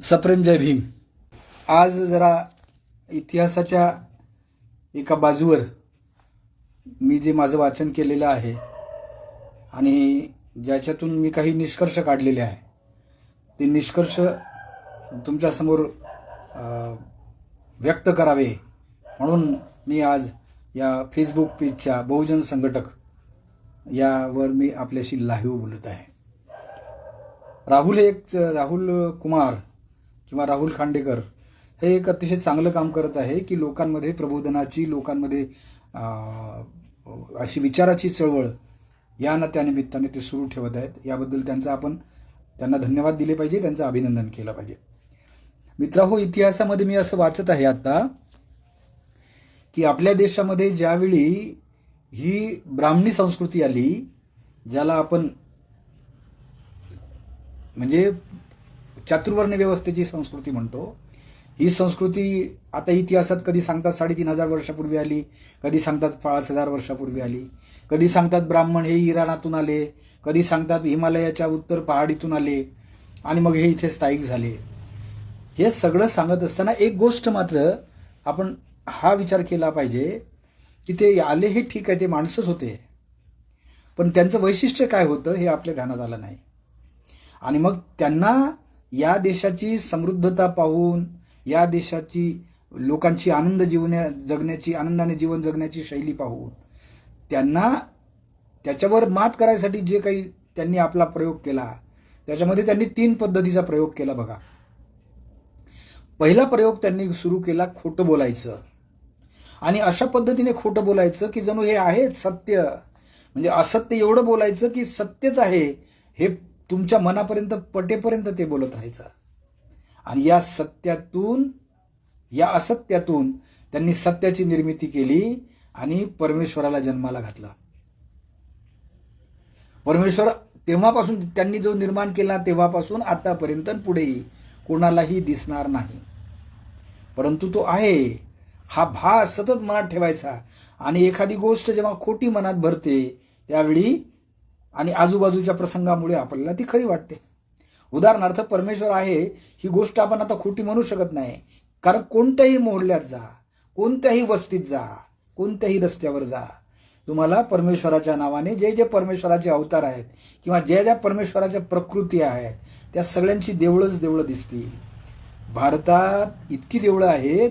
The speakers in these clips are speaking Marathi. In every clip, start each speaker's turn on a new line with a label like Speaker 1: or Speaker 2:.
Speaker 1: सप्रेम जय भीम. आज जरा इतिहासाच्या एका बाजूवर मी जे माझं वाचन केलेलं आहे आणि ज्याच्यातून मी काही निष्कर्ष काढलेले आहे ते निष्कर्ष तुमच्यासमोर व्यक्त करावे म्हणून मी आज या फेसबुक पेजच्या बहुजन संघटक यावर मी आपल्याशी लाईव्ह बोलत आहे. राहुल एक राहुल कुमार किंवा राहुल खांडेकर हे एक अतिशय चांगलं काम करत आहे की लोकांमध्ये प्रबोधनाची लोकांमध्ये अशी विचाराची चळवळ या ना ते सुरू ठेवत आहेत. याबद्दल त्यांचा आपण त्यांना धन्यवाद दिले पाहिजे त्यांचं अभिनंदन केलं पाहिजे. मित्राहो इतिहासामध्ये मी असं वाचत आहे आता की आपल्या देशामध्ये ज्यावेळी ही ब्राह्मणी संस्कृती आली ज्याला आपण म्हणजे चातुर्वर्ण व्यवस्थेची संस्कृती म्हणतो. ही संस्कृती आता इतिहासात कधी सांगतात साडेतीन हजार वर्षापूर्वी आली कधी सांगतात पाच हजार वर्षापूर्वी आली कधी सांगतात ब्राह्मण हे इराणातून आले कधी सांगतात हिमालयाच्या उत्तर पहाडीतून आले आणि मग हे इथे स्थायिक झाले. हे सगळं सांगत असताना एक गोष्ट मात्र आपण हा विचार केला पाहिजे की ते आले हे ठीक आहे ते माणसंच होते. पण त्यांचं वैशिष्ट्य काय होतं हे आपल्या ध्यानात आलं नाही. आणि मग त्यांना या देशाची समृद्धता पाहून या देशाची लोकांची आनंद जीवन्या जगण्याची आनंदाने जीवन जगण्याची शैली पाहून त्यांना त्याच्यावर मात करायसाठी जे काही त्यांनी आपला प्रयोग केला त्याच्यामध्ये त्यांनी तीन पद्धतीचा प्रयोग केला बघा. पहिला प्रयोग त्यांनी सुरू केला खोटं बोलायचं. आणि अशा पद्धतीने खोटं बोलायचं की जणू हे आहेच सत्य. म्हणजे असत्य एवढं बोलायचं की सत्यच आहे हे तुमच्या मनापर्यंत पटेपर्यंत ते बोलत राहायचं. आणि या सत्यातून या असत्यातून त्यांनी सत्याची निर्मिती केली आणि परमेश्वराला जन्माला घातला. परमेश्वर तेव्हापासून त्यांनी जो निर्माण केला तेव्हापासून आतापर्यंत पुढेही कोणालाही दिसणार नाही. परंतु तो आहे. हा भास सतत मनात ठेवायचा. आणि एखादी गोष्ट जेव्हा खोटी मनात भरते त्यावेळी आणि आजूबाजूच्या प्रसंगामुळे आपल्याला ती खरी वाटते. उदाहरणार्थ परमेश्वर आहे ही गोष्ट आपण आता खोटी म्हणू शकत नाही. कारण कोणत्याही मोहल्ल्यात जा कोणत्याही वस्तीत जा कोणत्याही रस्त्यावर जा. तुम्हाला परमेश्वराच्या नावाने जे जे परमेश्वराचे अवतार आहेत किंवा ज्या ज्या परमेश्वराच्या प्रकृती आहेत त्या सगळ्यांची देवळंच देवळं दिसतील. भारतात इतकी देवळं आहेत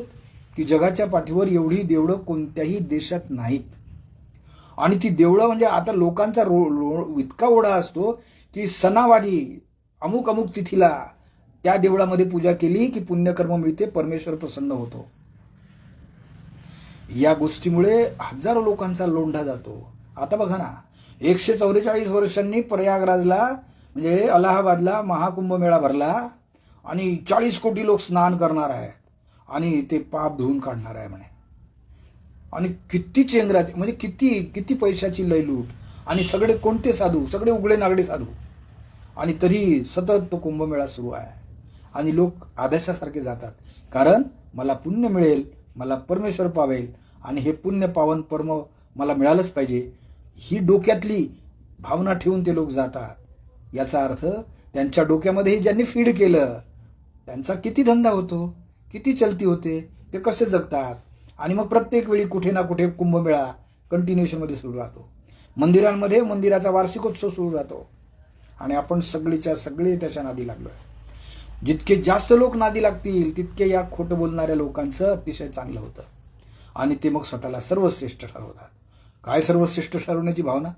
Speaker 1: की जगाच्या पाठीवर एवढी देवळं कोणत्याही देशात नाहीत. आणि ती देवळं म्हणजे आता लोकांचा रो रो इतका ओढा असतो की सणावाडी अमुक अमुक तिथीला त्या देवळामध्ये पूजा केली की पुण्यकर्म मिळते परमेश्वर प्रसन्न होतो. या गोष्टीमुळे हजारो लोकांचा लोंढा जातो. आता बघा ना एकशे चौवेचाळीस वर्षांनी प्रयागराजला म्हणजे अलाहाबादला महाकुंभ मेळा भरला आणि चाळीस कोटी लोक स्नान करणार आहेत आणि ते पाप धुवून काढणार आहे म्हणे. आणि किती चेंगरा म्हणजे किती किती पैशाची लयलूट आणि सगळे कोणते साधू? सगळे उघडे नागडे साधू. आणि तरी सतत तो कुंभमेळा सुरू आहे. आणि लोक आदर्शासारखे जातात. कारण मला पुण्य मिळेल मला परमेश्वर पावेल आणि हे पुण्य पावन परम मला मिळालंच पाहिजे. ही डोक्यातली भावना ठेवून ते लोक जातात. याचा अर्थ त्यांच्या डोक्यामध्ये ज्यांनी फीड केलं त्यांचा किती धंदा होतो किती चलती होते ते कसे जगतात? आणि मग प्रत्येक वेळी कुठे ना कुठे कुंभमेळा कंटिन्युएशनमध्ये सुरू राहतो. मंदिरांमध्ये मंदिराचा वार्षिकोत्सव सुरू राहतो. आणि आपण सगळीच्या सगळे त्याच्या नादी लागलो आहे जितके जास्त लोक नादी लागतील तितके या खोटं बोलणाऱ्या लोकांचं अतिशय चांगलं होतं. आणि ते मग स्वतःला सर्वश्रेष्ठ ठरवतात. काय सर्वश्रेष्ठ ठरवण्याची भावना?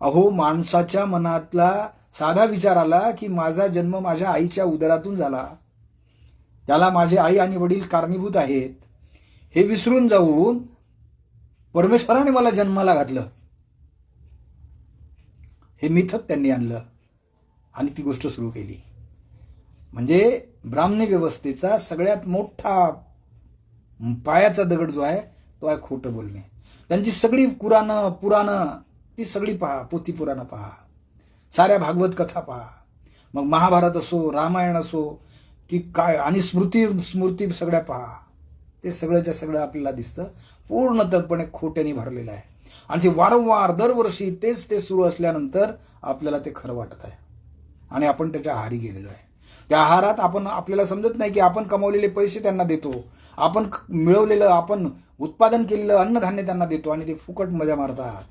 Speaker 1: अहो माणसाच्या मनातला साधा विचार आला की माझा जन्म माझ्या आईच्या उदरातून झाला. त्याला माझे आई आणि वडील कारणीभूत आहेत. हे विसरून जाऊन परमेश्वराने मला जन्माला घातलं. हे मिथक त्यांनी आणलं आणि ती गोष्ट सुरू केली. म्हणजे ब्राह्मणी व्यवस्थेचा सगळ्यात मोठा पायाचा दगड जो आहे तो आहे खोटं बोलणे. त्यांची सगळी पुराणं पुराणं ती सगळी पहा पोथी पुराणं पहा. साऱ्या भागवत कथा पहा. मग महाभारत असो रामायण असो की काय आणि स्मृती स्मृती सगळ्या पहा. ते सगळ्याच्या सगळं आपल्याला दिसतं. पूर्णतःपणे खोट्याने भरलेलं आहे. आणि ते वारंवार दरवर्षी तेच ते सुरू असल्यानंतर आपल्याला ते खरं वाटत आहे. आणि आपण त्याच्या आहारी गेलेलो आहे. त्या आहारात आपण आपल्याला समजत नाही की आपण कमवलेले पैसे त्यांना देतो. आपण मिळवलेलं आपण उत्पादन केलेलं अन्नधान्य त्यांना देतो आणि ते फुकट मजा मारतात.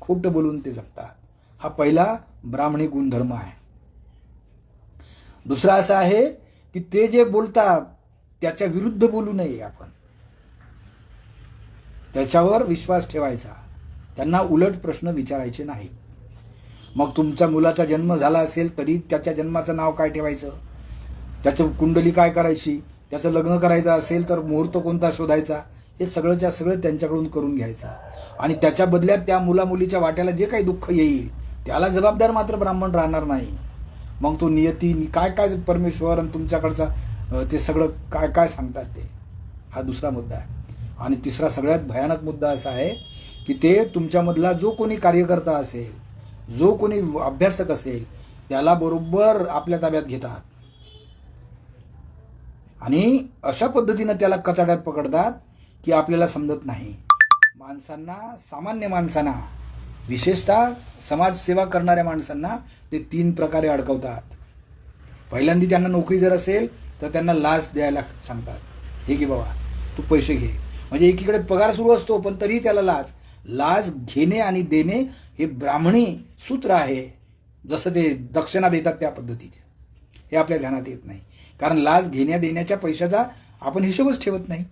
Speaker 1: खोटं बोलून ते जगतात. हा पहिला ब्राह्मणी गुणधर्म आहे. दुसरा असा आहे की ते जे बोलतात त्याच्या विरुद्ध बोलू नये आपण. त्याच्यावर विश्वास ठेवायचा. त्यांना उलट प्रश्न विचारायचे नाही मग तुमच्या मुलाचा जन्म झाला असेल तरी त्याच्या जन्माचं नाव काय ठेवायचं? त्याचं कुंडली काय करायची? त्याचं लग्न करायचं असेल तर मुहूर्त कोणता शोधायचा? हे सगळंच्या सगळं त्यांच्याकडून करून घ्यायचं. आणि त्याच्या बदल्यात त्या मुलामुलीच्या वाट्याला जे काही दुःख येईल त्याला जबाबदार मात्र ब्राह्मण राहणार नाही. मग तो नियती काय काय परमेश्वर आणि तुमच्याकडचा ते सगळं काय काय सांगतात ते? हा दुसरा मुद्दा आहे. आणि तिसरा सगळ्यात भयानक मुद्दा असा आहे की ते तुमच्यामधला जो कोणी कार्यकर्ता असेल जो कोणी अभ्यासक असेल त्याला बरोबर आपल्या ताब्यात घेतात. आणि अशा पद्धतीनं त्याला कचाड्यात पकडतात की आपल्याला समजत नाही. माणसांना सामान्य माणसांना विशेषतः समाजसेवा करणाऱ्या माणसांना ते तीन प्रकारे अडकवतात. पहिल्यांदा त्यांना नोकरी जर असेल तर त्यांना लाच द्यायला सांगतात. हे की बाबा तू पैसे घे. म्हणजे एकीकडे पगार सुरू असतो पण तरीही त्याला लाच. लाच घेणे आणि देणे हे ब्राह्मणी सूत्र आहे. जसं ते दक्षिणा देतात त्या पद्धतीचे. हे आपल्या ध्यानात येत नाही. कारण लाच घेण्या देण्याच्या पैशाचा आपण हिशोबच ठेवत नाही.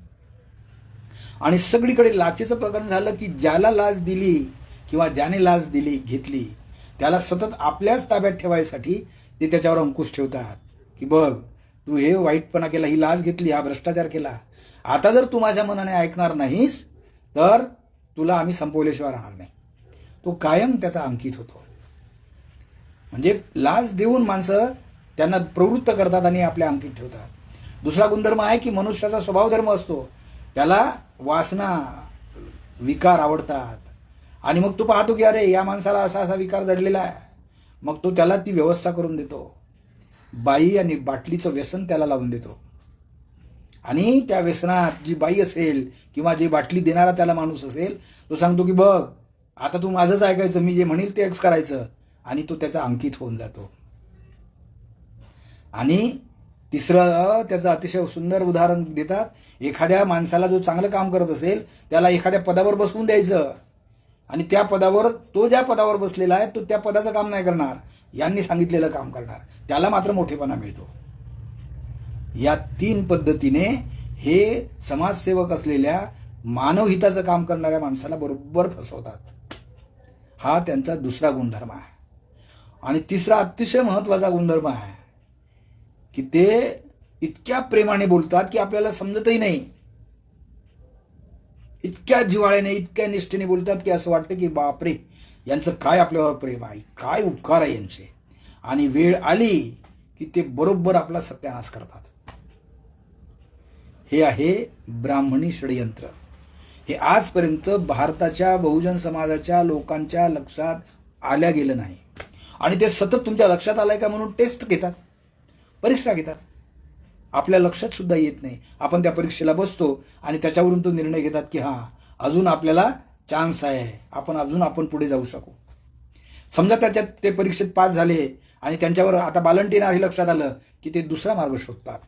Speaker 1: आणि सगळीकडे लाचेचं प्रकरण झालं की ज्याला लाच दिली किंवा ज्याने लाच दिली घेतली त्याला सतत आपल्याच ताब्यात ठेवायसाठी ते त्याच्यावर अंकुश ठेवतात. की बघ तू हे वाईटपणा केला ही लाच घेतली हा भ्रष्टाचार केला. आता जर तू माझ्या मनाने ऐकणार नाहीस तर तुला आम्ही संपवल्याशिवाय राहणार नाही. तो कायम त्याचा अंकित होतो. म्हणजे लाच देऊन माणसं त्यांना प्रवृत्त करतात आणि आपल्या अंकित ठेवतात. दुसरा गुणधर्म आहे की मनुष्याचा स्वभाव धर्म असतो. त्याला वासना विकार आवडतात. आणि मग तो पाहतो की अरे या माणसाला असा असा विकार जडलेला आहे. मग तो त्याला ती व्यवस्था करून देतो. बाई आणि बाटलीचं व्यसन त्याला लावून देतो. आणि त्या व्यसनात जी बाई असेल किंवा जी बाटली देणारा त्याला माणूस असेल तो सांगतो की बघ आता तू माझंच ऐकायचं मी जे म्हणेल तेच करायचं. आणि तो त्याचा अंकित होऊन जातो. आणि तिसरं त्याचं अतिशय सुंदर उदाहरण देतात. एखाद्या माणसाला जो चांगलं काम करत असेल त्याला एखाद्या पदावर बसवून द्यायचं. आणि त्या पदावर तो ज्या पदावर बसलेला आहे तो त्या पदाचं काम नाही करणार. यांनी सांगितलेलं काम करणार. त्याला मात्र मोठेपणा मिळतो. या तीन पद्धतीने हे समाजसेवक असलेल्या मानवहिताचं काम करणाऱ्या माणसाला बरोबर फसवतात. हा त्यांचा दुसरा गुणधर्म आहे. आणि तिसरा अतिशय महत्त्वाचा गुणधर्म आहे की ते इतक्या प्रेमाने बोलतात की आपल्याला समजतही नाही. इतक्या जिवाळ्याने इतक्या निष्ठेने बोलतात की असं वाटतं की बापरे यांचं काय आपल्यावर प्रेम आहे? काय उपकार आहे यांचे? आणि वेळ आली की ते बरोबर आपला सत्यानाश करतात. हे आहे ब्राह्मणी षडयंत्र. हे आजपर्यंत भारताच्या बहुजन समाजाच्या लोकांच्या लक्षात आल्या गेलं नाही. आणि ते सतत तुमच्या लक्षात आलंय का म्हणून टेस्ट घेतात. परीक्षा घेतात. आपल्या लक्षात सुद्धा येत नाही. आपण त्या परीक्षेला बसतो आणि त्याच्यावरून तो निर्णय घेतात की हां अजून आपल्याला चान्स आहे. आपण अजून आपण पुढे जाऊ शकू. समजा त्याच्यात ते परीक्षेत पास झाले आणि त्यांच्यावर आता बालंटीन हे लक्षात आलं की ते दुसरा मार्ग शोधतात.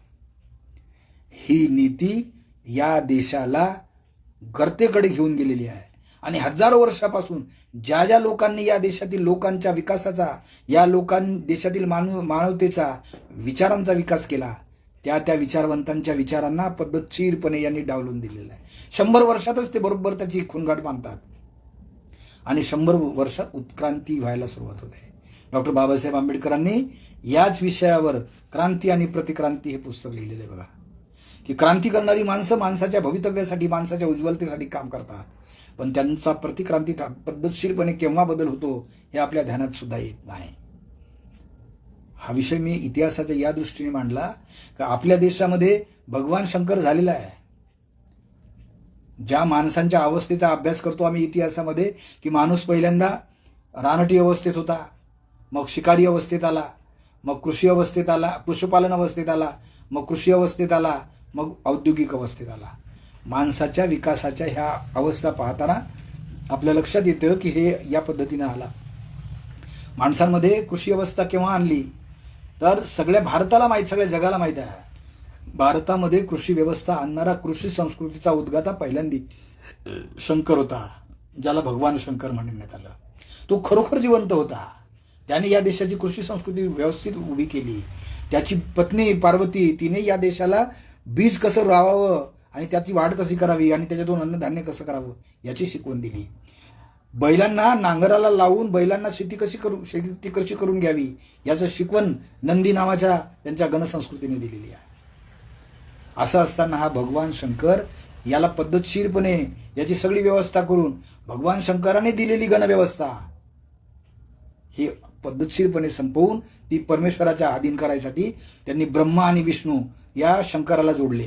Speaker 1: ही नीती या देशाला गर्तेकडे घेऊन गेलेली आहे. आणि हजारो वर्षापासून ज्या ज्या लोकांनी या देशातील लोकांच्या विकासाचा या लोकां देशातील मानव मानवतेचा विचारांचा विकास केला त्या त्या विचारवंतांच्या विचारांना पद्धतशीरपणे यांनी डावलून दिलेलं आहे. शंभर वर्षातच ते बरोबर त्याची खुणगाठ बांधतात. आणि शंभर वर्षात उत्क्रांती व्हायला सुरुवात होते. डॉक्टर बाबासाहेब आंबेडकरांनी याच विषयावर क्रांती आणि प्रतिक्रांती हे पुस्तक लिहिलेलं आहे बघा. की क्रांती करणारी माणसं माणसाच्या भवितव्यासाठी माणसाच्या उज्ज्वलतेसाठी काम करतात. पण त्यांचा प्रतिक्रांती पद्धतशीरपणे केव्हा बदल होतो हे आपल्या ध्यानात सुद्धा येत नाही. हा विषय मी इतिहासाच्या या दृष्टीने मांडला का आपल्या देशामध्ये भगवान शंकर झालेला आहे. ज्या माणसांच्या अवस्थेचा अभ्यास करतो आम्ही इतिहासामध्ये की माणूस पहिल्यांदा रानटी अवस्थेत होता मग शिकारी अवस्थेत आला मग कृषी अवस्थेत आला पशुपालन अवस्थेत आला मग कृषी अवस्थेत आला मग औद्योगिक अवस्थेत आला. माणसाच्या विकासाच्या ह्या अवस्था पाहताना आपल्या लक्षात येतं की हे या पद्धतीनं आला. माणसांमध्ये कृषी अवस्था केव्हा आणली? तर सगळ्या भारताला माहीत सगळ्या जगाला माहीत आहे. भारतामध्ये कृषी व्यवस्था आणणारा कृषी संस्कृतीचा उद्गाता पहिल्यांदी शंकर होता ज्याला भगवान शंकर म्हणण्यात आलं. तो खरोखर जिवंत होता. त्याने या देशाची कृषी संस्कृती व्यवस्थित उभी केली. त्याची पत्नी पार्वती तिने या देशाला बीज कसं राहावं आणि त्याची वाढ कशी करावी आणि त्याच्यातून अन्नधान्य कसं करावं याची शिकवण दिली. बैलांना नांगराला लावून बैलांना शेती कशी करू शेती कशी करून घ्यावी याचं शिकवण नंदी नावाच्या त्यांच्या गणसंस्कृतीने दिलेली आहे. असं असताना हा भगवान शंकर याला पद्धतशीरपणे याची सगळी व्यवस्था करून भगवान शंकराने दिलेली गणव्यवस्था ही पद्धतशीरपणे संपवून ती परमेश्वराच्या अधीन करायसाठी त्यांनी ब्रह्मा आणि विष्णू या शंकराला जोडले.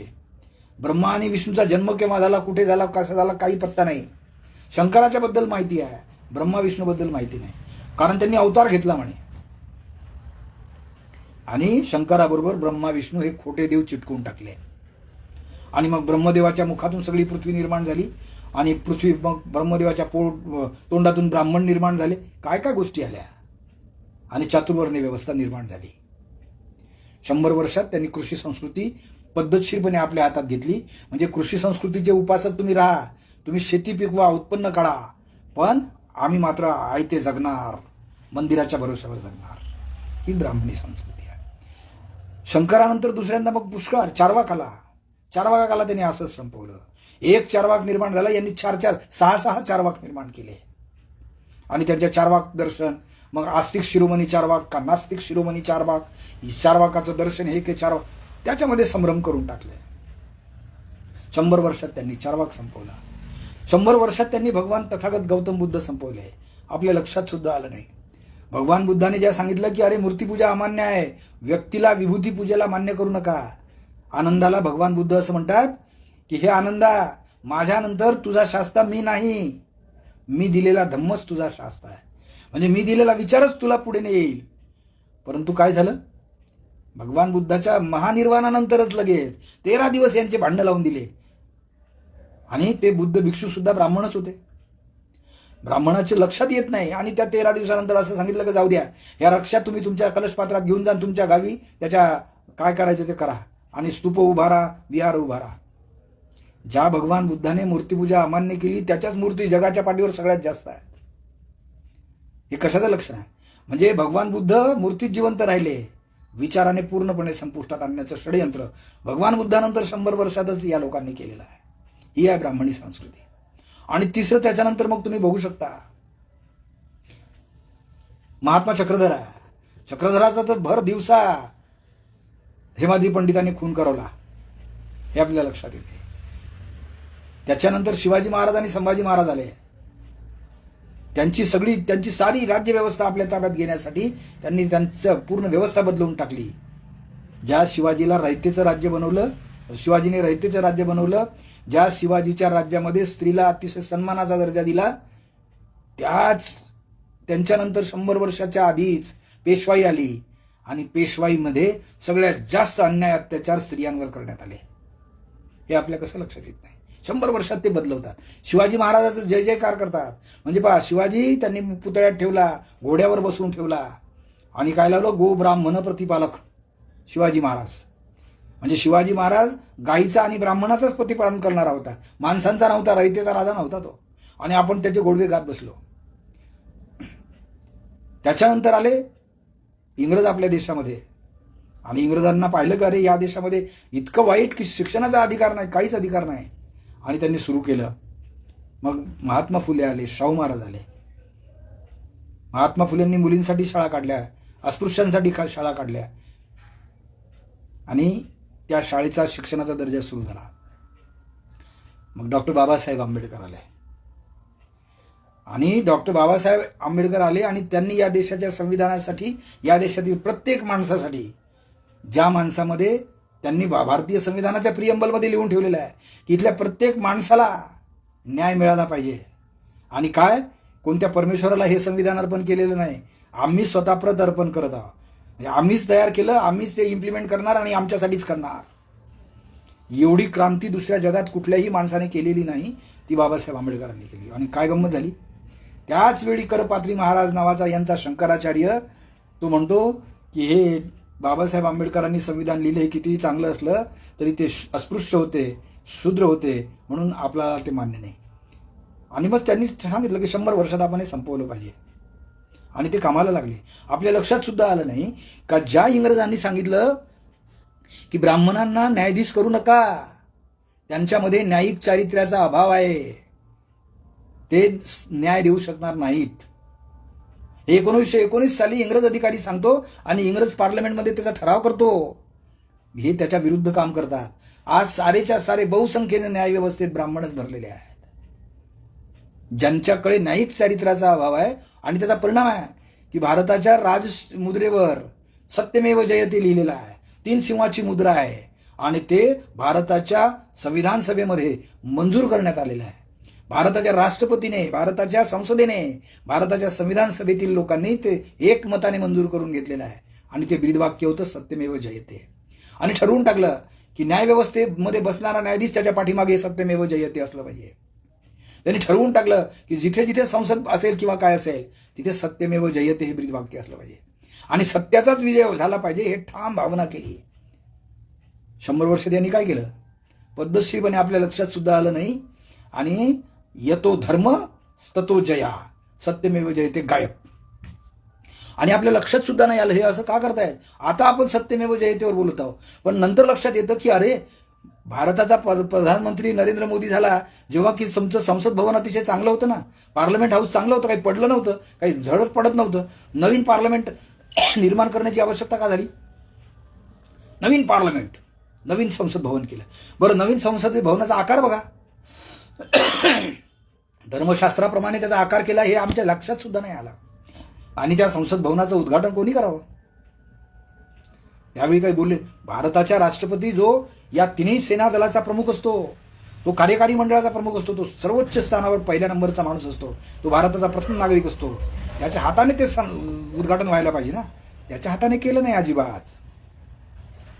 Speaker 1: ब्रह्मा आणि विष्णूचा जन्म केव्हा झाला कुठे झाला कसा झाला काही पत्ता नाही. शंकराच्या बद्दल माहिती आहे. ब्रह्मा विष्णूबद्दल माहिती नाही. कारण त्यांनी अवतार घेतला म्हणे. आणि शंकराबरोबर ब्रह्मा विष्णू हे खोटे देव चिटकून टाकले. आणि मग ब्रह्मदेवाच्या मुखातून सगळी पृथ्वी निर्माण झाली. आणि पृथ्वी मग ब्रह्मदेवाच्या पोट तोंडातून ब्राह्मण निर्माण झाले. काय काय गोष्टी आल्या? आणि चातुर्वर्ण्य व्यवस्था निर्माण झाली. शंभर वर्षात त्यांनी कृषी संस्कृती पद्धतशीरपणे आपल्या हातात घेतली. म्हणजे कृषी संस्कृतीचे उपासक तुम्ही राहा. तुम्ही शेती पिकवा उत्पन्न काढा. पण आम्ही मात्र आयते जगणार. मंदिराच्या भरोश्यावर जगणार. ही ब्राह्मणी संस्कृती आहे. शंकरानंतर दुसऱ्यांदा मग पुष्कळ चारवाक आला. चारवाकाला त्यांनी असंच संपवलं. एक चारवाक निर्माण झाला यांनी चार चार सहा सहा चारवाक निर्माण केले. आणि त्यांच्या चारवाक दर्शन मग आस्तिक शिरोमणी चारवाक का नास्तिक शिरोमणी चारवाक चारवाकाचं दर्शन हे के चारवाक त्याच्यामध्ये संभ्रम करून टाकले. शंभर वर्षात त्यांनी चारवाक संपवला. शंभर वर्षात त्यांनी भगवान तथागत गौतम बुद्ध संपवले. आपल्या लक्षात सुद्धा आलं नाही. भगवान बुद्धाने ज्या सांगितलं की अरे मूर्तीपूजा अमान्य आहे. व्यक्तीला विभूती पूजेला मान्य करू नका. आनंदाला भगवान बुद्ध असं म्हणतात की हे आनंदा माझ्यानंतर तुझा शास्ता मी नाही. मी दिलेला धम्मच तुझा शास्ता आहे. म्हणजे मी दिलेला विचारच तुला पुढे नाही येईल परंतु काय झालं? भगवान बुद्धाच्या महानिर्वाणानंतरच लगेच तेरा दिवस यांचे भांडं लावून दिले. आणि ते बुद्ध भिक्षू सुद्धा ब्राह्मणच होते. ब्राह्मणाचे लक्षात येत नाही. आणि त्या तेरा दिवसानंतर असं सांगितलं की जाऊ द्या. या रक्षा तुम्ही तुमच्या कलशपात्रात घेऊन जा तुमच्या गावी त्याच्या काय करायचं ते करा. आणि स्तूप उभारा विहार उभारा. ज्या भगवान बुद्धाने मूर्तीपूजा अमान्य केली त्याच्याच मूर्ती जगाच्या पाठीवर सगळ्यात जास्त आहेत. हे कशाचं लक्षण आहे? म्हणजे भगवान बुद्ध मूर्तीत जिवंत राहिले विचाराने पूर्णपणे संपुष्टात आणण्याचं षडयंत्र भगवान बुद्धानंतर शंभर वर्षातच या लोकांनी केलेलं आहे. ही आहे ब्राह्मणी संस्कृती. आणि तिसरं त्याच्यानंतर मग तुम्ही बघू शकता महात्मा चक्रधरा चक्रधराचा तर भर दिवसा हेमादी पंडितांनी खून करवला. हे आपल्या लक्षात येते. त्याच्यानंतर शिवाजी महाराज आणि संभाजी महाराज आले. त्यांची सगळी त्यांची सारी राज्यव्यवस्था आपल्या ताब्यात घेण्यासाठी त्यांनी त्यांचं पूर्ण व्यवस्था बदलवून टाकली. ज्या शिवाजीला रहितेचं राज्य बनवलं शिवाजीने रहितेचं राज्य बनवलं ज्या शिवाजीच्या राज्यामध्ये स्त्रीला अतिशय सन्मानाचा दर्जा दिला त्याच त्यांच्यानंतर शंभर वर्षाच्या आधीच पेशवाई आली. आणि पेशवाईमध्ये सगळ्यात जास्त अन्याय अत्याचार स्त्रियांवर करण्यात आले. हे आपल्या कसं लक्षात येत नाही? शंभर वर्षात ते बदलवतात. शिवाजी महाराजाचं जय जयकार करतात. म्हणजे पहा शिवाजी त्यांनी पुतळ्यात ठेवला घोड्यावर बसवून ठेवला. आणि काय लावलं? गो ब्राह्मण प्रतिपालक शिवाजी महाराज. म्हणजे शिवाजी महाराज गाईचा आणि ब्राह्मणाचाच प्रतिपालन करणारा होता. माणसांचा नव्हता रयतेचा राजा नव्हता तो. आणि आपण त्याचे गोडवे गात बसलो. त्याच्यानंतर आले इंग्रज आपल्या देशामध्ये. आणि इंग्रजांना पाहिलं का अरे या देशामध्ये इतकं वाईट की शिक्षणाचा अधिकार नाही काहीच अधिकार नाही. आणि त्यांनी सुरू केलं. मग महात्मा फुले आले शाहू महाराज आले. महात्मा फुलेंनी मुलींसाठी शाळा काढल्या अस्पृश्यांसाठी खा शाळा काढल्या. आणि त्या शाळेचा शिक्षणाचा दर्जा सुरू झाला. मग डॉक्टर बाबासाहेब आंबेडकर आले. आणि डॉक्टर बाबासाहेब आंबेडकर आले आणि त्यांनी या देशाच्या संविधानासाठी या देशातील प्रत्येक माणसासाठी ज्या माणसामध्ये त्यांनी भारतीय संविधानाच्या प्रियंबलमध्ये लिहून ठेवलेलं आहे की इथल्या प्रत्येक माणसाला न्याय मिळाला पाहिजे. आणि काय? कोणत्या परमेश्वराला हे संविधान अर्पण केलेलं नाही? आम्ही स्वतःप्रत अर्पण करत आहोत. म्हणजे आम्हीच तयार केलं आम्हीच ते इम्प्लिमेंट करणार आणि आमच्यासाठीच करणार. एवढी क्रांती दुसऱ्या जगात कुठल्याही माणसाने केलेली नाही ती बाबासाहेब आंबेडकरांनी केली. आणि काय गंमत झाली? त्याच वेळी करपात्री महाराज नावाचा यांचा शंकराचार्य तो म्हणतो की हे बाबासाहेब आंबेडकरांनी संविधान लिहिलं हे कितीही चांगलं असलं तरी ते अस्पृश्य होते शूद्र होते म्हणून आपल्याला ते मान्य नाही. आणि मग त्यांनी सांगितलं की शंभर वर्षात आपण हे संपवलं पाहिजे. आणि ते कामाला लागले. आपल्या लक्षात सुद्धा आलं नाही का ज्या इंग्रजांनी सांगितलं की ब्राह्मणांना न्यायाधीश करू नका त्यांच्यामध्ये न्यायिक चारित्र्याचा अभाव आहे. ते न्याय देऊ शकणार नाहीत. एकोणीसशे एकोणीस साली इंग्रज अधिकारी सांगतो आणि इंग्रज पार्लमेंटमध्ये त्याचा ठराव करतो. हे त्याच्या विरुद्ध काम करतात. आज सारेच्या सारे बहुसंख्येने न्याय व्यवस्थेत ब्राह्मणच भरलेले आहेत. ज्यांच्याकडे न्यायिक चारित्र्याचा अभाव आहे आणि त्याचा परिणाम आहे की भारताच्या राजमुद्रेवर सत्यमेव जयते लिहिलेलं आहे. तीन सिंहाची मुद्रा आहे आणि ते भारताच्या संविधान सभेमध्ये मंजूर करण्यात आलेलं आहे. भारताच्या राष्ट्रपतीने भारताच्या संसदेने भारताच्या संविधान सभेतील लोकांनी ते एकमताने मंजूर करून घेतलेलं आहे. आणि ते ब्रीदवाक्य होतं सत्यमेव जयते. आणि ठरवून टाकलं की न्यायव्यवस्थेमध्ये बसणारा न्यायाधीश त्याच्या पाठीमागे सत्यमेव जयते असलं पाहिजे. त्यांनी ठरवून टाकलं की जिथे जिथे संसद असेल किंवा काय असेल तिथे सत्यमेव जयते हे ब्रीदवाक्य असलं पाहिजे. आणि सत्याचाच विजय झाला पाहिजे हे ठाम भावना केली. शंभर वर्ष त्यांनी काय केलं? पद्धतशीरपणे आपल्या लक्षात सुद्धा आलं नाही. आणि यतो धर्म स्ततो जया. सत्यमेव जयते गायब. आणि आपल्या लक्षात सुद्धा नाही आलं हे असं का करतायत? आता आपण सत्यमेव जयतेवर बोलत आहोत. पण नंतर लक्षात येतं की अरे भारताचा प- प्रधानमंत्री नरेंद्र मोदी झाला जेव्हा की तुमचं संसद भवन अतिशय चांगलं होतं ना. पार्लमेंट हाऊस चांगलं होतं काही पडलं नव्हतं काही झडच पडत नव्हतं. नवीन पार्लमेंट निर्माण करण्याची आवश्यकता का झाली? नवीन पार्लमेंट नवीन संसद भवन केलं. बरं नवीन संसद भवनाचा आकार बघा. धर्मशास्त्राप्रमाणे त्याचा आकार केला हे आमच्या लक्षात सुद्धा नाही आला. आणि त्या संसद भवनाचं उद्घाटन कोणी करावं? यावेळी काही बोलले भारताच्या राष्ट्रपती जो या तिन्ही सेना दलाचा प्रमुख असतो तो कार्यकारी मंडळाचा प्रमुख असतो तो सर्वोच्च स्थानावर पहिल्या नंबरचा माणूस असतो तो भारताचा प्रथम नागरिक असतो. त्याच्या हाताने ते सं- उद्घाटन व्हायला पाहिजे ना? त्याच्या हाताने केलं नाही अजिबात.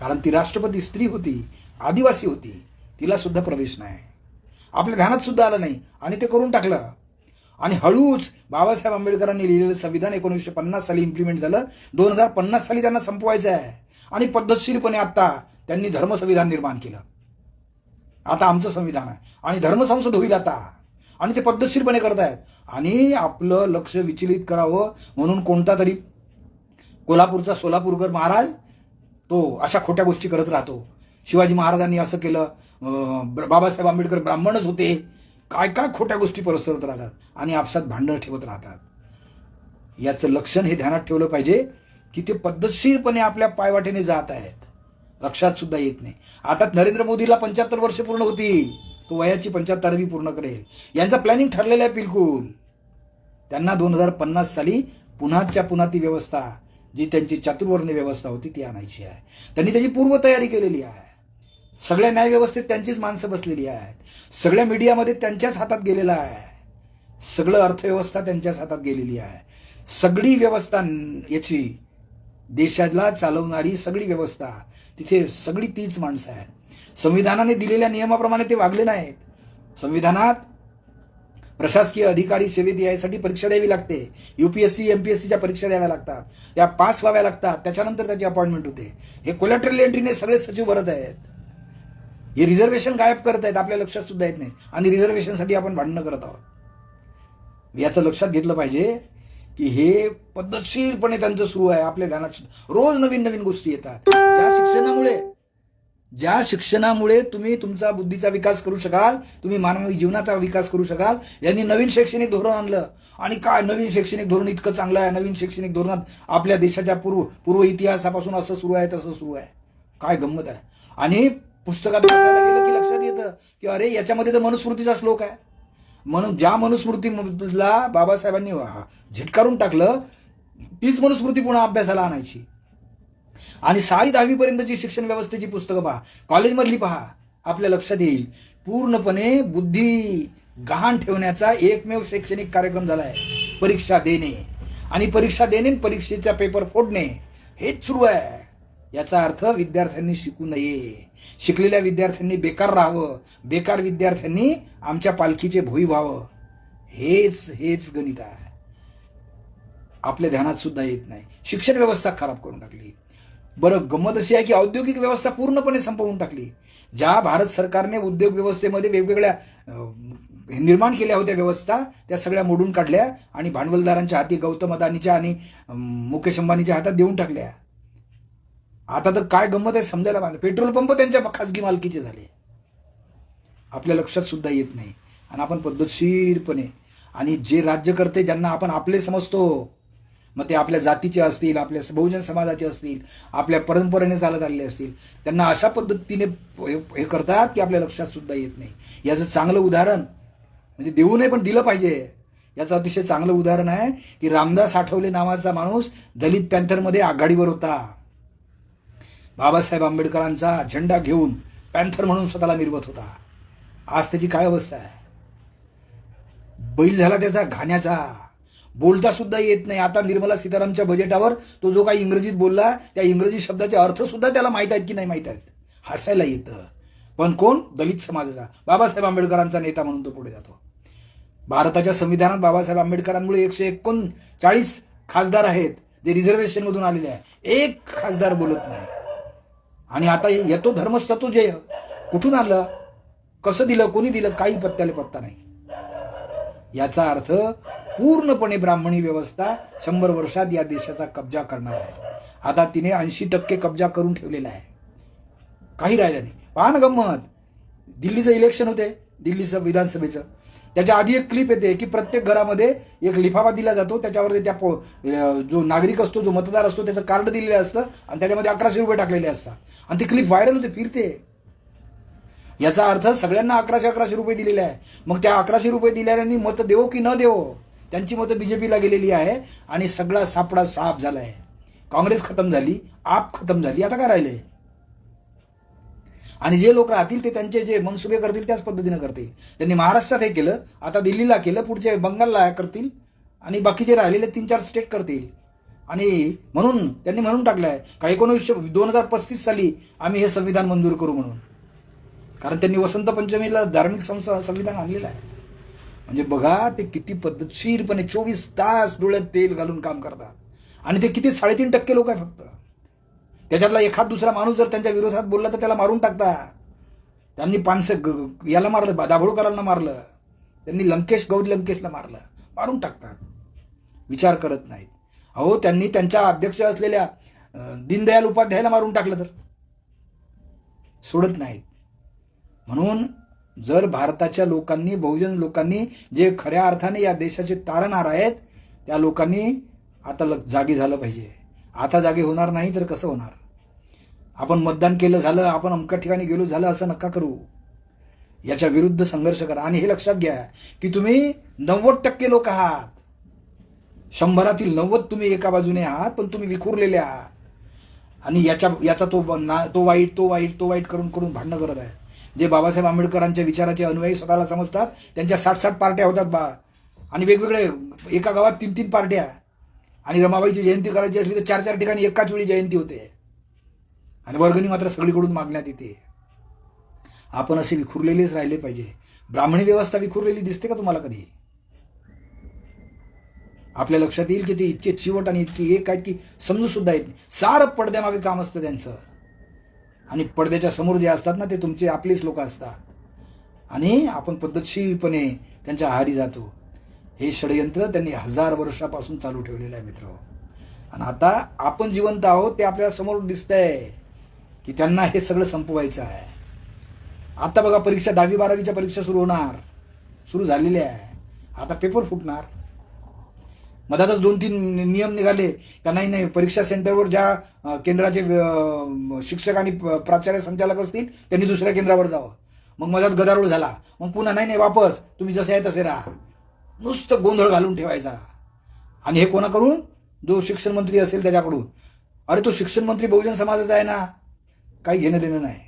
Speaker 1: कारण ती राष्ट्रपती स्त्री होती आदिवासी होती तिला सुद्धा प्रवेश नाही. आपल्या ध्यानात सुद्धा आलं नाही. आणि ते करून टाकलं. आणि हळूच बाबासाहेब आंबेडकरांनी लिहिलेलं संविधान एकोणीसशे पन्नास साली इम्प्लिमेंट झालं. दोन हजार पन्नास साली त्यांना संपवायचं आहे. आणि पद्धतशीरपणे आता त्यांनी धर्मसंविधान निर्माण केलं. आता आमचं संविधान आहे. आणि धर्मसंसद होईल आता. आणि ते पद्धतशीरपणे करतायत. आणि आपलं लक्ष विचलित करावं म्हणून कोणता तरी कोल्हापूरचा सोलापूरकर महाराज तो अशा खोट्या गोष्टी करत राहतो. शिवाजी महाराजांनी असं केलं. बाबासाहेब आंबेडकर ब्राह्मणच होते. काय काय खोट्या गोष्टी परसरत राहतात आणि आपसात भांडण ठेवत राहतात. याचं लक्षण हे ध्यानात ठेवलं पाहिजे की ते पद्धतशीरपणे आपल्या पायवाटेने जात आहेत. लक्षात सुद्धा येत नाही. आता नरेंद्र मोदीला पंच्याहत्तर वर्ष पूर्ण होतील. तो वयाची पंच्याहत्तरवी पूर्ण करेल. यांचं प्लॅनिंग ठरलेलं आहे बिलकुल. त्यांना दोन हजार पन्नास साली पुन्हाच्या पुन्हा ती व्यवस्था जी त्यांची चातुर्वर्ण्य व्यवस्था होती ती आणायची आहे. त्यांनी त्याची पूर्वतयारी केलेली आहे. सगळ्या न्यायव्यवस्थेत त्यांचीच माणसं बसलेली आहेत. सगळ्या मीडियामध्ये त्यांच्याच हातात गेलेलं आहे. सगळं अर्थव्यवस्था त्यांच्याच हातात गेलेली आहे. सगळी व्यवस्था याची देशाला चालवणारी सगळी व्यवस्था तिथे सगळी तीच माणसं आहेत. संविधानाने दिलेल्या नियमाप्रमाणे ते वागले नाहीत. संविधानात प्रशासकीय अधिकारी सेवेत यायसाठी परीक्षा द्यावी लागते. युपीएससी एमपीएससीच्या परीक्षा द्याव्या लागतात. त्या पास व्हाव्या लागतात. त्याच्यानंतर त्याची अपॉइंटमेंट होते. हे कोलॅटरल एंट्रीने सगळे सचिव भरत आहेत. हे रिझर्वेशन गायब करत आहेत आपल्या लक्षात सुद्धा येत नाही. आणि रिझर्वेशनसाठी आपण भांडणं करत आहोत. याचं लक्षात घेतलं पाहिजे की हे पद्धतशीरपणे त्यांचं सुरू आहे आपल्या ध्यानात रोज नवीन नवीन गोष्टी येतात. ज्या शिक्षणामुळे ज्या शिक्षणामुळे तुम्ही तुमचा बुद्धीचा विकास करू शकाल तुम्ही मानवी जीवनाचा विकास करू शकाल यांनी नवीन शैक्षणिक धोरण आणलं. आणि काय नवीन शैक्षणिक धोरण इतकं चांगलं आहे नवीन शैक्षणिक धोरणात आपल्या देशाच्या पूर्व पूर्व इतिहासापासून असं सुरू आहे तसं सुरू आहे. काय गंमत आहे. आणि पुस्तकात वाचायला गेलं की लक्षात येतं की अरे याच्यामध्ये तर मनुस्मृतीचा श्लोक आहे. म्हणून ज्या मनुस्मृतीला बाबासाहेबांनी झिटकारून टाकलं तीच मनुस्मृती पुन्हा अभ्यासाला आणायची. आणि सारी दहावीपर्यंतची शिक्षण व्यवस्थेची पुस्तकं पहा. कॉलेजमधली पहा. आपल्या लक्षात येईल. पूर्णपणे बुद्धी गहाण ठेवण्याचा एकमेव शैक्षणिक कार्यक्रम झाला आहे. परीक्षा देणे. आणि परीक्षा देणे परीक्षेचा पेपर फोडणे हेच सुरू आहे. याचा अर्थ विद्यार्थ्यांनी शिकू नये. शिकलेल्या विद्यार्थ्यांनी बेकार राहावं बेकार विद्यार्थ्यांनी आमच्या पालखीचे भोई व्हावं. हेच हेच गणित आहे. आपल्या ध्यानात सुद्धा येत नाही. शिक्षण व्यवस्था खराब करून टाकली. बरं गंमत अशी आहे की औद्योगिक व्यवस्था पूर्णपणे संपवून टाकली. ज्या भारत सरकारने उद्योग व्यवस्थेमध्ये वेगवेगळ्या निर्माण केल्या होत्या व्यवस्था त्या सगळ्या मोडून काढल्या आणि भांडवलदारांच्या हाती गौतम अदानीच्या आणि मुकेश अंबानीच्या हातात देऊन टाकल्या. आता तर काय गंमत आहे समजायला पाहिजे. पेट्रोल पंप त्यांच्या खासगी मालकीचे झाले. आपल्या लक्षात सुद्धा येत नाही. आणि आपण पद्धतशीरपणे आणि जे राज्यकर्ते ज्यांना आपण आपले समजतो मग ते आपल्या जातीचे असतील आपल्या बहुजन समाजाचे असतील आपल्या परंपरेने चालत आलेले असतील त्यांना अशा पद्धतीने हे करतात की आपल्या लक्षात सुद्धा येत नाही. याचं चांगलं उदाहरण म्हणजे देऊ नये पण दिलं पाहिजे. याचं अतिशय चांगलं उदाहरण आहे की रामदास आठवले नावाचा माणूस दलित पॅन्थरमध्ये आघाडीवर होता. बाबासाहेब आंबेडकरांचा झेंडा घेऊन पॅन्थर म्हणून स्वतःला मिरवत होता. आज त्याची काय अवस्था आहे? बैल झाला त्याचा घाण्याचा. बोलता सुद्धा येत नाही. आता निर्मला सीतारामच्या बजेटावर तो जो काही इंग्रजीत बोलला त्या इंग्रजी शब्दाचे अर्थ सुद्धा त्याला माहीत आहेत की नाही माहीत आहेत? हसायला येतं. पण कोण? दलित समाजाचा. बाबासाहेब आंबेडकरांचा नेता म्हणून तो पुढे जातो. भारताच्या संविधानात बाबासाहेब आंबेडकरांमुळे एकशे एकोणचाळीस खासदार आहेत जे रिझर्वेशनमधून आलेले आहे एक खासदार बोलत नाही. आणि आता येतो धर्मस्तत्व जे कुठून आलं? कसं दिलं कोणी दिलं? काही पत्त्याला पत्ता नाही. याचा अर्थ पूर्णपणे ब्राह्मणी व्यवस्था शंभर वर्षात या देशाचा कब्जा करणार आहे. आता तिने ऐंशी टक्के कब्जा करून ठेवलेला आहे. काही राहिलं नाही. पहा ना गंमत. दिल्लीचं इलेक्शन होते. दिल्लीचं विधानसभेचं. त्याच्या आधी एक क्लिप येते की प्रत्येक घरामध्ये एक लिफाफा दिला जातो. त्याच्यावर त्या पो जो नागरिक असतो जो मतदार असतो त्याचं कार्ड दिलेलं असतं आणि त्याच्यामध्ये अकराशे रुपये टाकलेले असतात. आणि ती क्लिप व्हायरल होते फिरते. याचा अर्थ सगळ्यांना अकराशे अकराशे रुपये दिलेले आहे. मग त्या अकराशे रुपये दिलेल्यांनी मतं देवो की न देवो? त्यांची मतं बीजेपीला गेलेली आहे आणि सगळा सापडा साफ झाला आहे काँग्रेस खतम झाली आप खतम झाली. आता काय राहिले आणि जे लोक राहतील ते त्यांचे जे मनसुबे करतील त्याच पद्धतीनं करतील. त्यांनी महाराष्ट्रात हे केलं आता दिल्लीला केलं पुढचे बंगालला करतील आणि बाकीचे राहिलेले तीन चार स्टेट करतील. आणि म्हणून त्यांनी म्हणून टाकलं आहे का एकोणीसशे दोन हजार पस्तीस साली आम्ही हे संविधान मंजूर करू म्हणून. कारण त्यांनी वसंत पंचमीला धार्मिक संस्था संविधान आणलेलं आहे. म्हणजे बघा ते किती पद्धतशीरपणे चोवीस तास डोळ्यात तेल घालून काम करतात. आणि ते किती साडेतीन टक्के लोक आहे फक्त. त्याच्यातला एखाद दुसरा माणूस जर त्यांच्या विरोधात बोलला तर त्याला मारून टाकता. त्यांनी पानसं ग- याला मारलं दाभोळकरांना मारलं. त्यांनी लंकेश गौरी लंकेशला मारलं. मारून टाकतात. विचार करत नाहीत. अहो त्यांनी त्यांच्या अध्यक्ष असलेल्या दीनदयाल उपाध्यायाला मारून टाकलं तर. सोडत नाहीत. म्हणून जर भारताच्या लोकांनी बहुजन लोकांनी जे खऱ्या अर्थाने या देशाचे तारणार आहेत त्या लोकांनी आता ल- जागी झालं पाहिजे. आता जागे होणार नाही तर कसं होणार? आपण मतदान केलं झालं आपण अमक्या ठिकाणी गेलो झालं असं नका करू. याच्या विरुद्ध संघर्ष करा. आणि हे लक्षात घ्या की तुम्ही नव्वद टक्के लोक आहात. शंभरातील नव्वद तुम्ही एका बाजूने आहात पण तुम्ही विखुरलेले आहात. आणि याच्या याचा तो ना तो वाईट तो वाईट तो वाईट करून करून भांडणं करत आहेत. जे बाबासाहेब आंबेडकरांच्या विचाराचे अनुयायी स्वतःला समजतात त्यांच्या साठ साठ पार्ट्या होतात बा. आणि वेगवेगळे एका गावात तीन तीन पार्ट्या. आणि रमाबाईची जयंती करायची असली तर चार चार ठिकाणी एकाच वेळी जयंती होते. आणि वर्गणी मात्र सगळीकडून मागण्यात येते. आपण असे विखुरलेलेच राहिले पाहिजे. ब्राह्मणी व्यवस्था विखुरलेली दिसते का तुम्हाला कधी? आपल्या लक्षात येईल की ते इतके चिवट आणि इतकी एक आहेत की समजू सुद्धा येत नाही. सारं पडद्यामागे काम असतं त्यांचं. आणि पडद्याच्या समोर जे असतात ना ते तुमचे आपलेच लोक असतात. आणि आपण पद्धतशीरपणे त्यांच्या आहारी जातो. हे षडयंत्र त्यांनी हजार वर्षापासून चालू ठेवलेलं आहे मित्र. आणि आता आपण जिवंत आहोत ते आपल्याला समोर दिसतंय. की त्यांना हे सगळं संपवायचं आहे. आता बघा परीक्षा दहावी बारावीच्या परीक्षा सुरू होणार. सुरू झालेल्या आहे. आता पेपर फुटणार. मधातच दोन तीन नियम निघाले का नाही नाही परीक्षा सेंटरवर ज्या केंद्राचे शिक्षक आणि प्राचार्य संचालक असतील त्यांनी दुसऱ्या केंद्रावर जावं. मग मधात गदारोळ झाला. मग पुन्हा नाही नाही वापस. तुम्ही जसे आहे तसे राहा. नुसतं गोंधळ घालून ठेवायचा. आणि हे कोणाकडून? जो शिक्षण मंत्री असेल त्याच्याकडून. अरे तो शिक्षण मंत्री बहुजन समाजाचा आहे ना. काही घेणं देणं नाही.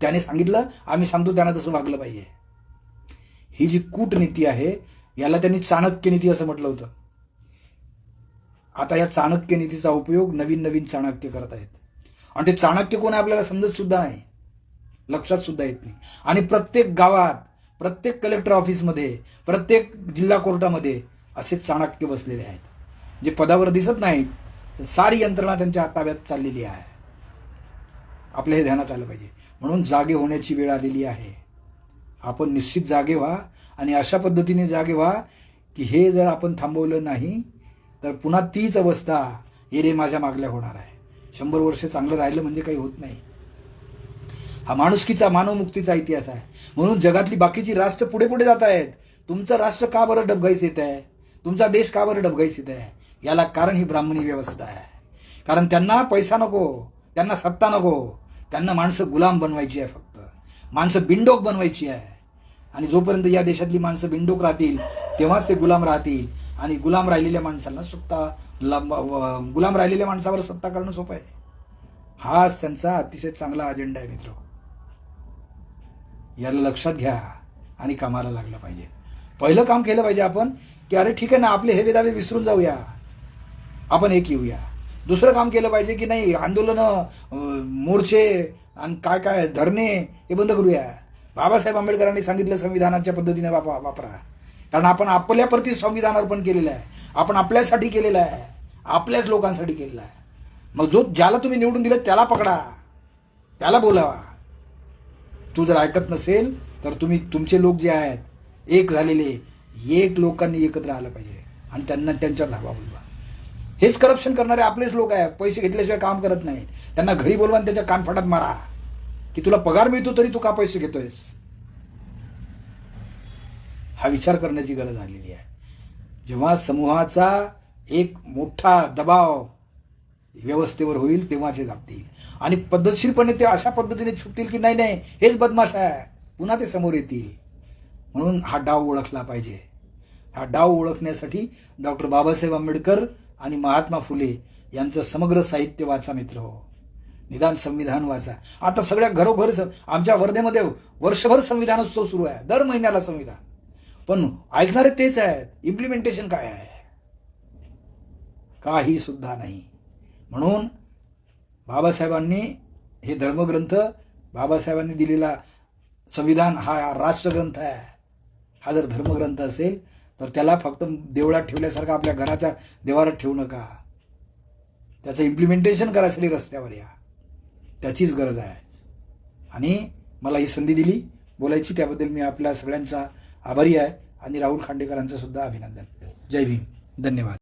Speaker 1: त्याने सांगितलं आम्ही सांगतो त्यांना तसं वागलं पाहिजे. ही जी कूटनीती आहे याला त्यांनी चाणक्य नीती असं म्हटलं होतं. आता या चाणक्य नीतीचा उपयोग नवीन नवीन चाणक्य करत आहेत. आणि ते चाणक्य कोण आहे आपल्याला समजत सुद्धा नाही. लक्षात सुद्धा येत नाही. आणि प्रत्येक गावात प्रत्येक कलेक्टर ऑफिसमध्ये प्रत्येक जिल्हा कोर्टामध्ये असे चाणक्य बसलेले आहेत. जे पदावर दिसत नाहीत सारी यंत्रणा त्यांच्या ताब्यात चाललेली आहे. आपल्या हे ध्यानात आलं पाहिजे. म्हणून जागे होण्याची वेळ आलेली आहे. आपण निश्चित जागे व्हा आणि अशा पद्धतीने जागे व्हा की हे जर आपण थांबवलं नाही तर पुन्हा तीच अवस्था एरे माझ्या मागल्या होणार आहे. शंभर वर्ष चांगलं राहिलं म्हणजे काही होत नाही. हा माणुसकीचा मानवमुक्तीचा इतिहास आहे. म्हणून जगातली बाकीची राष्ट्र पुढे पुढे जात आहेत. तुमचं राष्ट्र का बरं डबघाईस येत आहे? तुमचा देश का बरं डबघाईस येत आहे? याला कारण ही ब्राह्मणी व्यवस्था आहे. कारण त्यांना पैसा नको त्यांना सत्ता नको त्यांना माणसं गुलाम बनवायची आहे फक्त. माणसं बिंडोक बनवायची आहे. आणि जोपर्यंत या देशातली माणसं बिंडोक राहतील तेव्हाच ते गुलाम राहतील. आणि गुलाम राहिलेल्या माणसांना सत्ता गुलाम राहिलेल्या माणसावर सत्ता करणं सोपं आहे. हाच त्यांचा अतिशय चांगला अजेंडा आहे मित्र. याला लक्षात घ्या आणि कामाला लागलं पाहिजे. पहिलं काम केलं पाहिजे आपण की अरे ठीक आहे ना आपले हे वेदावे विसरून जाऊया. आपण एक येऊया. दुसरं काम केलं पाहिजे की नाही? आंदोलनं मोर्चे आणि काय काय धरणे हे बंद करूया. बाबासाहेब आंबेडकरांनी सांगितलं संविधानाच्या पद्धतीने वापा वापरा. कारण आपण आपल्याप्रती संविधान अर्पण केलेलं आहे. आपण आपल्यासाठी केलेलं आहे. आपल्याच लोकांसाठी केलेलं आहे. मग जो ज्याला तुम्ही निवडून दिलं त्याला पकडा. त्याला बोलावा. तू जर ऐकत नसेल तर तुम्ही तुमचे लोक जे आहेत एक झालेले एक लोकांनी एकत्र आलं पाहिजे. आणि त्यांना त्यांच्यावर धाबा बोलवा. हेच करप्शन करणारे आपलेच लोक आहे पैसे घेतल्याशिवाय काम करत नाहीत. त्यांना घरी बोलवा आणि त्याच्या कानफाटात मारा. की तुला पगार मिळतो तरी तू का पैसे घेतोयस? हा विचार करण्याची गरज आलेली आहे. जेव्हा समूहाचा एक मोठा दबाव व्यवस्थेवर होईल तेव्हाच हे जागतील आणि पद्धतशीरपणे ते अशा पद्धतीने छुटतील की नाही नाही हेच बदमाश आहे. पुन्हा ते समोर येतील. म्हणून हा डाव ओळखला पाहिजे. हा डाव ओळखण्यासाठी डॉक्टर बाबासाहेब आंबेडकर आणि महात्मा फुले यांचं समग्र साहित्य वाचा मित्र हो. निदान संविधान वाचा. आता सगळ्या घरोघर आमच्या वर्धेमध्ये वर्षभर संविधान उत्सव सुरू आहे. दर महिन्याला संविधान. पण ऐकणारे तेच आहेत. इम्प्लिमेंटेशन काय आहे? काही सुद्धा नाही. म्हणून बाबासाहेबांनी हे धर्मग्रंथ बाबासाहेबांनी दिलेला संविधान हा राष्ट्रग्रंथ आहे. हा जर धर्मग्रंथ असेल तर त्याला फक्त देवळात ठेवल्यासारखं आपल्या घराच्या देवारात ठेवू नका. त्याचं इम्प्लिमेंटेशन करायसाठी रस्त्यावर या. त्याचीच गरज आहे. आणि मला ही संधी दिली बोलायची त्याबद्दल मी आपल्या सगळ्यांचा आभारी आहे आणि राहुल खांडेकरांचं सुद्धा अभिनंदन. जय भीम. धन्यवाद.